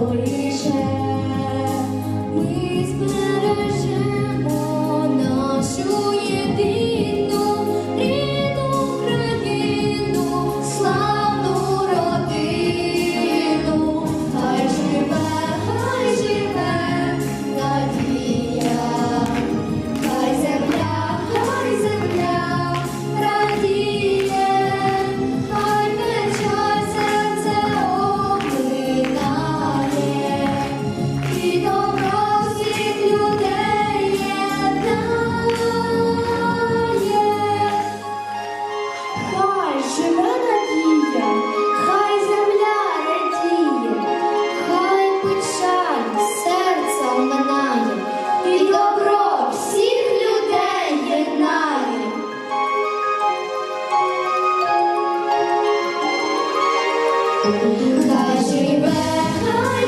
holy Хай живе, хай